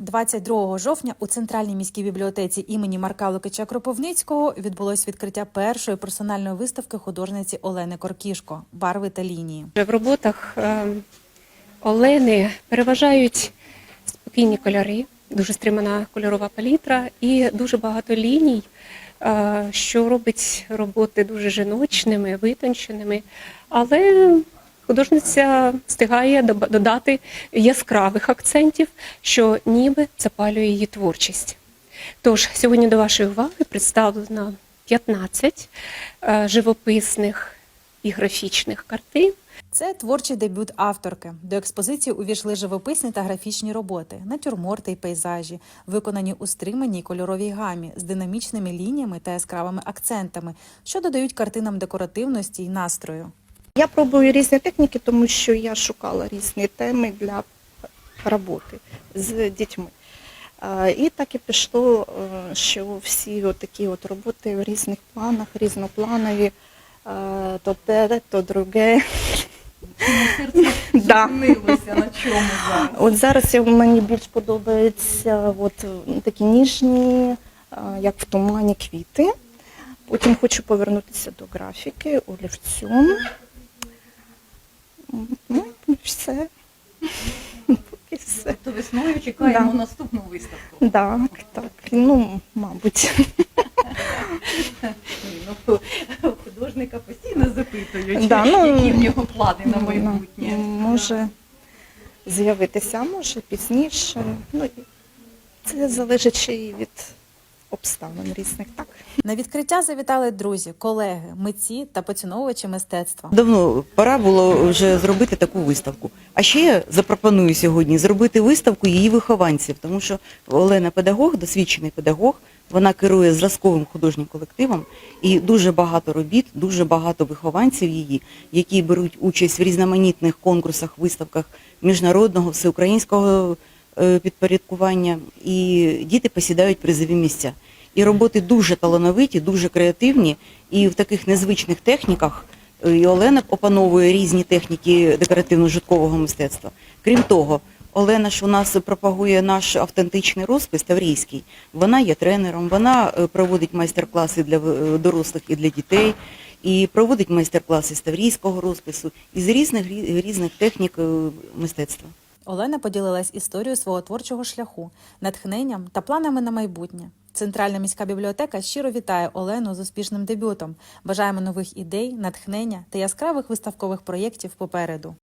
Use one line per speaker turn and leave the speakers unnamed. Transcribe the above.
22 жовтня у центральній міській бібліотеці імені Марка Лукича Кропивницького відбулось відкриття першої персональної виставки художниці Олени Коркішко Барви та лінії.
В роботах е, Олени переважають спокійні кольори, дуже стримана кольорова палітра і дуже багато ліній, е, що робить роботи дуже жіночними, витонченими. Але художниця встигає додати яскравих акцентів, що ніби запалює її творчість. Тож сьогодні до вашої уваги представлено 15 е, живописних і графічних картин.
Це творчий дебют авторки. До експозиції увійшли живописні та графічні роботи, натюрморти й пейзажі, виконані у стриманій кольоровій гамі з динамічними лініями та яскравими акцентами, що додають картинам декоративності й настрою.
Я пробую різні техніки, тому що я шукала різні теми для роботи з дітьми. Е, І так і пішло, е, що всі такі от роботи в різних планах, різнопланові, е, то те, то друге. Да.
На чому зараз?
От зараз мені більш подобаються от такі ніжні, е, як в тумані квіти. Потім хочу повернутися до графіки, олівцю. Ну, і все. Поки все.
Тобто весною чекаємо
Да.
наступну виставку.
Так, так. Ну, мабуть.
Ні, ну, художника постійно запитують,
Да, ну,
які в нього плани на майбутнє.
Ну, Може з'явитися, а може пізніше. Ну, і це залежить ще й від обставин різних, так?
На відкриття завітали друзі, колеги, митці та поціновувачі мистецтва.
Давно пора було вже зробити таку виставку. А ще я запропоную сьогодні зробити виставку її вихованців, тому що Олена педагог, досвідчений педагог, вона керує зразковим художнім колективом і дуже багато робіт, дуже багато вихованців її, які беруть участь в різноманітних конкурсах, виставках міжнародного, всеукраїнського підпорядкування, і діти посідають призові місця. І роботи дуже талановиті, дуже креативні, і в таких незвичних техніках е, і Олена опановує різні техніки декоративно-житкового мистецтва. Крім того, Олена ж у нас пропагує наш автентичний розпис таврійський. Вона є тренером, вона е, проводить майстер-класи для е, дорослих і для дітей, і проводить майстер-класи з таврійського розпису і з різних різних технік е, мистецтва.
Олена поділилась історією свого творчого шляху, натхненням та планами на майбутнє. Центральна міська бібліотека щиро вітає Олену з успішним дебютом. Бажаємо нових ідей, натхнення та яскравих виставкових проєктів попереду.